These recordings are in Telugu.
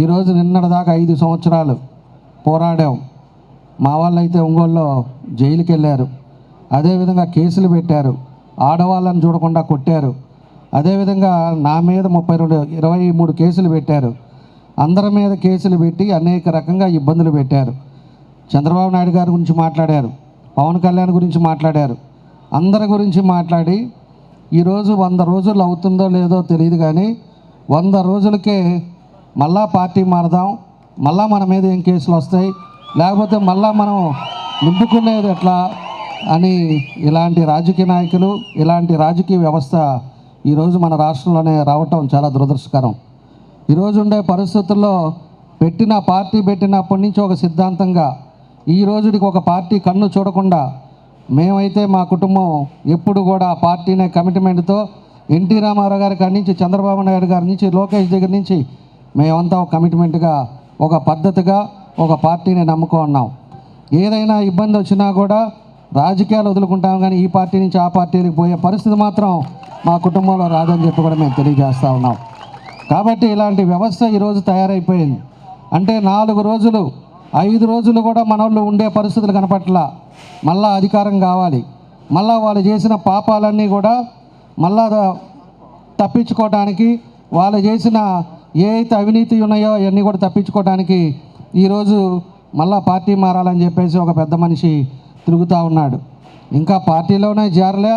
ఈరోజు నిన్నటిదాకా ఐదు సంవత్సరాలు పోరాడాం. మా వాళ్ళు అయితే ఒంగోలులో జైలుకి వెళ్ళారు అదేవిధంగా కేసులు పెట్టారు. ఆడవాళ్ళని చూడకుండా కొట్టారు. అదేవిధంగా నా మీద ముప్పై రెండు ఇరవై మూడు కేసులు పెట్టారు. అందరి మీద కేసులు పెట్టి అనేక రకంగా ఇబ్బందులు పెట్టారు. చంద్రబాబు నాయుడు గారి గురించి మాట్లాడారు. పవన్ కళ్యాణ్ గురించి మాట్లాడారు. అందరి గురించి మాట్లాడి ఈరోజు వంద రోజులు అవుతుందో లేదో తెలియదు కానీ వంద రోజులకే మళ్ళా పార్టీ మారదాం మళ్ళా మన మీద ఏం కేసులు వస్తాయి లేకపోతే మళ్ళా మనం నింపుకునేది ఎట్లా అని ఇలాంటి రాజకీయ నాయకులు ఇలాంటి రాజకీయ వ్యవస్థ ఈరోజు మన రాష్ట్రంలోనే రావటం చాలా దురదృష్టకరం. ఈరోజు ఉండే పరిస్థితుల్లో పెట్టిన పార్టీ పెట్టినప్పటి నుంచి ఒక సిద్ధాంతంగా ఈ రోజుకి ఒక పార్టీ కన్ను చూడకుండా మేమైతే మా కుటుంబం ఎప్పుడు కూడా పార్టీనే కమిట్మెంట్తో ఎన్టీ రామారావు గారి కాడి నుంచి చంద్రబాబు నాయుడు గారి నుంచి లోకేష్ దగ్గర నుంచి మేమంతా ఒక కమిట్మెంట్గా ఒక పద్ధతిగా ఒక పార్టీని నమ్ముకో ఉన్నాం. ఏదైనా ఇబ్బంది వచ్చినా కూడా రాజకీయాలు వదులుకుంటాం కానీ ఈ పార్టీ నుంచి ఆ పార్టీకి పోయే పరిస్థితి మాత్రం మా కుటుంబంలో రాదని చెప్పి కూడా మేము తెలియజేస్తూ ఉన్నాం. కాబట్టి ఇలాంటి వ్యవస్థ ఈరోజు తయారైపోయింది. అంటే నాలుగు రోజులు ఐదు రోజులు కూడా మనోళ్ళు ఉండే పరిస్థితులు కనపట్ల మళ్ళా అధికారం కావాలి. మళ్ళా వాళ్ళు చేసిన పాపాలన్నీ కూడా మళ్ళా తప్పించుకోవడానికి వాళ్ళు చేసిన ఏ అయితే అవినీతి ఉన్నాయో అవన్నీ కూడా తప్పించుకోవడానికి ఈరోజు మళ్ళా పార్టీ మారాలని చెప్పేసి ఒక పెద్ద మనిషి తిరుగుతూ ఉన్నాడు. ఇంకా పార్టీలోనే జారలే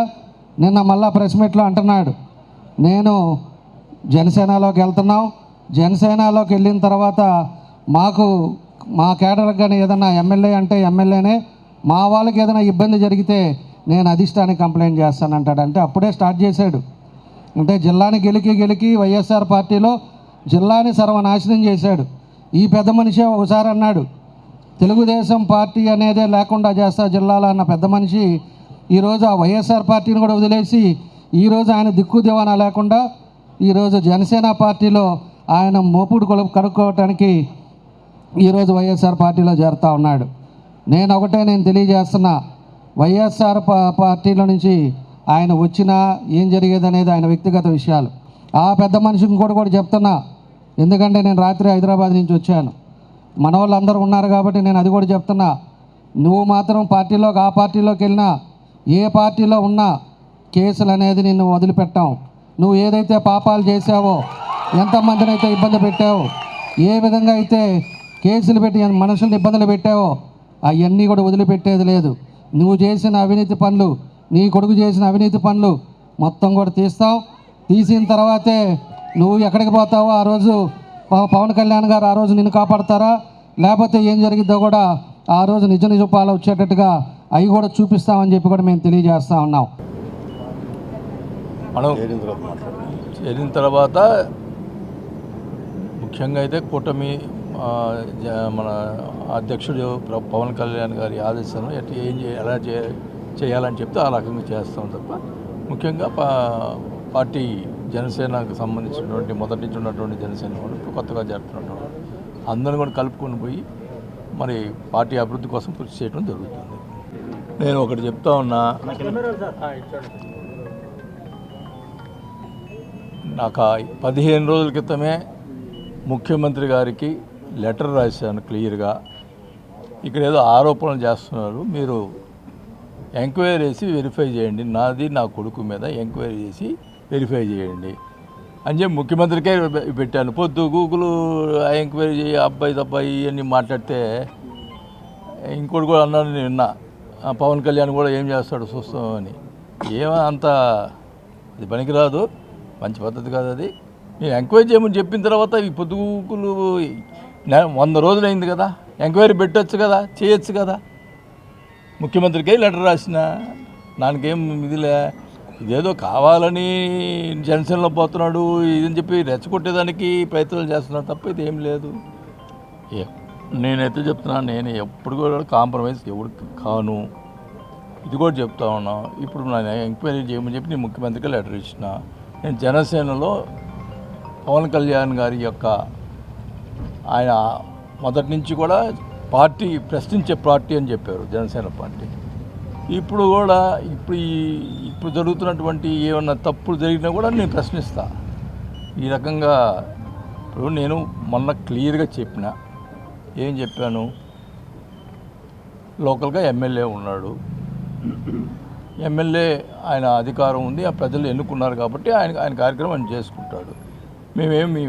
నిన్న మళ్ళా ప్రెస్ మీట్లో అంటున్నాడు. నేను జనసేనలోకి వెళ్తున్నాం. జనసేనలోకి వెళ్ళిన తర్వాత మాకు మా కేడర్కి కానీ ఏదైనా ఎమ్మెల్యే అంటే ఎమ్మెల్యేనే మా వాళ్ళకి ఏదైనా ఇబ్బంది జరిగితే నేను అధిష్టానికి కంప్లైంట్ చేస్తానంటాడు. అంటే అప్పుడే స్టార్ట్ చేశాడు. అంటే జిల్లాని గెలికి గెలికి వైఎస్ఆర్ పార్టీలో జిల్లాని సర్వనాశనం చేశాడు. ఈ పెద్ద మనిషే ఒకసారి అన్నాడు తెలుగుదేశం పార్టీ అనేదే లేకుండా చేస్తా జిల్లాలో అన్న పెద్ద మనిషి ఈరోజు ఆ వైఎస్ఆర్ పార్టీని కూడా వదిలేసి ఈరోజు ఆయన దిక్కు దివానా లేకుండా ఈరోజు జనసేన పార్టీలో ఆయన మోపుడు కొలు కనుక్కోవటానికి ఈరోజు వైఎస్ఆర్ పార్టీలో చేరుతా ఉన్నాడు. నేను ఒకటే నేను తెలియజేస్తున్నా వైఎస్ఆర్ పార్టీలో నుంచి ఆయన వచ్చినా ఏం జరిగేది అనేది ఆయన వ్యక్తిగత విషయాలు. ఆ పెద్ద మనిషిని కూడా కూడా చెప్తున్నా ఎందుకంటే నేను రాత్రి హైదరాబాద్ నుంచి వచ్చాను. మన వాళ్ళందరూ ఉన్నారు కాబట్టి నేను అది కూడా చెప్తున్నా. నువ్వు మాత్రం పార్టీలోకి ఆ పార్టీలోకి వెళ్ళినా ఏ పార్టీలో ఉన్నా కేసులు అనేది నిన్ను వదిలిపెట్టాం. నువ్వు ఏదైతే పాపాలు చేసావో ఎంతమందిని అయితే ఇబ్బంది పెట్టావో ఏ విధంగా అయితే కేసులు పెట్టి మనుషుల్ని ఇబ్బందులు పెట్టావో అవన్నీ కూడా వదిలిపెట్టేది లేదు. నువ్వు చేసిన అవినీతి పనులు నీ కొడుకు చేసిన అవినీతి పనులు మొత్తం కూడా తీస్తావు. తీసిన తర్వాతే నువ్వు ఎక్కడికి పోతావో ఆ రోజు పవ- పవన్ కళ్యాణ్ గారు ఆ రోజు నిన్ను కాపాడతారా? లేకపోతే ఏం జరిగిద్దో కూడా ఆ రోజు నిజ నిజపాలు వచ్చేటట్టుగా అవి కూడా చూపిస్తామని చెప్పి కూడా మేము తెలియజేస్తా ఉన్నాం. మనం చేరిన తర్వాత ముఖ్యంగా అయితే కూటమి మన అధ్యక్షుడు పవన్ కళ్యాణ్ గారి ఆదేశాలను ఎట్లా ఏం చే ఎలా చే చేయాలని చెప్తే ఆ రకంగా చేస్తాం తప్ప ముఖ్యంగా పార్టీ జనసేనకు సంబంధించినటువంటి మొదటి నుంచి ఉన్నటువంటి జనసేన వాళ్ళు ఇప్పుడు కొత్తగా జరుగుతున్నటువంటి అందరిని కూడా కలుపుకొని పోయి మరి పార్టీ అభివృద్ధి కోసం కృషి చేయడం జరుగుతుంది. నేను ఒకటి చెప్తా ఉన్నా నాకు పదిహేను రోజుల క్రితమే ముఖ్యమంత్రి గారికి లెటర్ రాశాను క్లియర్గా. ఇక్కడ ఏదో ఆరోపణలు చేస్తున్నారు. మీరు ఎంక్వైరీ చేసి వెరిఫై చేయండి. నాది నా కొడుకు మీద ఎంక్వైరీ చేసి వెరిఫై చేయండి. అని చెప్పి ముఖ్యమంత్రికే పెట్టాను. పొద్దు గూగుల్ ఎంక్వైరీ చేయి అబ్బాయి అబ్బాయి ఇవన్నీ మాట్లాడితే ఇంకోటి కూడా అన్నాను నేను విన్నా. ఆ పవన్ కళ్యాణ్ కూడా ఏం చేస్తాడు చూస్తామని ఏమో అంత అది పనికిరాదు. మంచి పద్ధతి కాదు అది. నేను ఎంక్వైరీ చేయమని చెప్పిన తర్వాత ఈ పొద్దుగుకులు గూకులు వంద రోజులు అయింది కదా. ఎంక్వైరీ పెట్టచ్చు కదా చేయొచ్చు కదా. ముఖ్యమంత్రికే లెటర్ రాసిన నాకేం ఇదిలే ఇదేదో కావాలని జనసేనలో పోతున్నాడు ఇదని చెప్పి రెచ్చగొట్టేదానికి ప్రయత్నాలు చేస్తున్నాడు తప్ప ఇది ఏం లేదు. నేనైతే చెప్తున్నా నేను ఎప్పుడు కూడా కాంప్రమైజ్ ఎవరికి కాను. ఇది కూడా చెప్తా ఉన్నా ఇప్పుడు నేను ఎంక్వైరీ చేయమని చెప్పి నేను ముఖ్యమంత్రికి లెటర్ ఇచ్చిన. నేను జనసేనలో పవన్ కళ్యాణ్ గారి యొక్క ఆయన మొదటి నుంచి కూడా పార్టీ ప్రశ్నించే పార్టీ అని చెప్పారు జనసేన పార్టీ. ఇప్పుడు కూడా ఇప్పుడు ఈ ఇప్పుడు జరుగుతున్నటువంటి ఏమన్నా తప్పులు జరిగినా కూడా నేను ప్రశ్నిస్తా. ఈ రకంగా ఇప్పుడు నేను మొన్న క్లియర్గా చెప్పిన ఏం చెప్పాను? లోకల్గా ఎమ్మెల్యే ఉన్నాడు. ఎమ్మెల్యే ఆయన అధికారం ఉంది ఆ ప్రజలు ఎన్నుకున్నారు కాబట్టి ఆయన ఆయన కార్యక్రమం ఆయన చేసుకుంటాడు. మేమేమి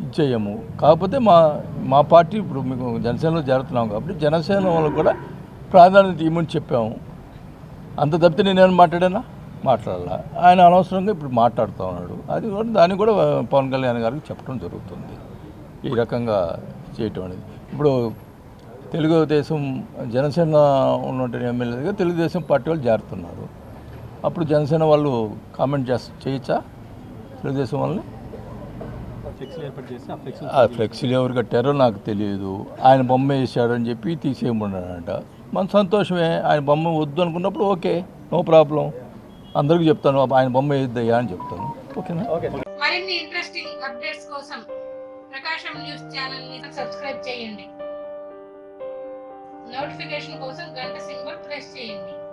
ఇచ్చేయము? కాకపోతే మా మా పార్టీ ఇప్పుడు మీకు జనసేనలో చేరుతున్నాం కాబట్టి జనసేన వాళ్ళకు కూడా ప్రాధాన్యత ఇవ్వమని చెప్పాము. అంత తప్పితే నేనేమైనా మాట్లాడానా? మాట్లాడాల. ఆయన అనవసరంగా ఇప్పుడు మాట్లాడుతూ ఉన్నాడు. అది కూడా దాన్ని కూడా పవన్ కళ్యాణ్ గారికి చెప్పడం జరుగుతుంది. ఈ రకంగా చేయటం అనేది. ఇప్పుడు తెలుగుదేశం జనసేన ఉన్నటువంటి ఎమ్మెల్యేగా తెలుగుదేశం పార్టీ వాళ్ళు జారుతున్నారు. అప్పుడు జనసేన వాళ్ళు కామెంట్ చేస్త చేయొచ్చా? తెలుగుదేశం వాళ్ళని? ఆ ఫ్లెక్సీలు ఎవరు కట్టారో నాకు తెలియదు. ఆయన బొమ్మ వేసాడని చెప్పి తీసేయమన్నాడంట. మన సంతోషమే. ఆయన బొమ్మ వద్దు అనుకున్నప్పుడు ఓకే నో ప్రాబ్లం. అందరికీ చెప్తాను ఆయన బొమ్మ వేద్దయ్యా అని చెప్తాను. ఓకేనా? మరిన్ని ఇంట్రెస్టింగ్ అప్డేట్స్ కోసం ప్రకాశం న్యూస్ ఛానల్ని సబ్స్క్రైబ్ చేయండి. నోటిఫికేషన్ కోసం గంట సింబల్ ప్రెస్ చేయండి.